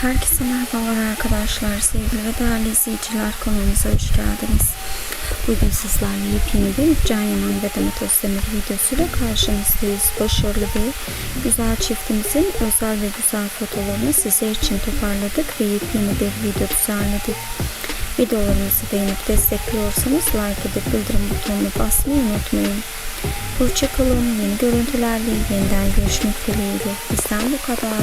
Herkese merhabalar arkadaşlar, sevgili ve değerli izleyiciler kanalımıza hoş geldiniz. Bugün sizlerle yepyeni bir Can Yaman ve Demet Özdemir videosuyla karşınızdayız. Başarılı ve güzel çiftimizin özel ve güzel fotoğraflarını sizler için toparladık ve yepyeni bir video düzenledik. Videolarımızı beğenip destekliyorsanız like edip bildirim butonuna basmayı unutmayın. Hoşçakalın, yeni görüntülerle yeniden görüşmek dileğiyle. Bizden bu kadar.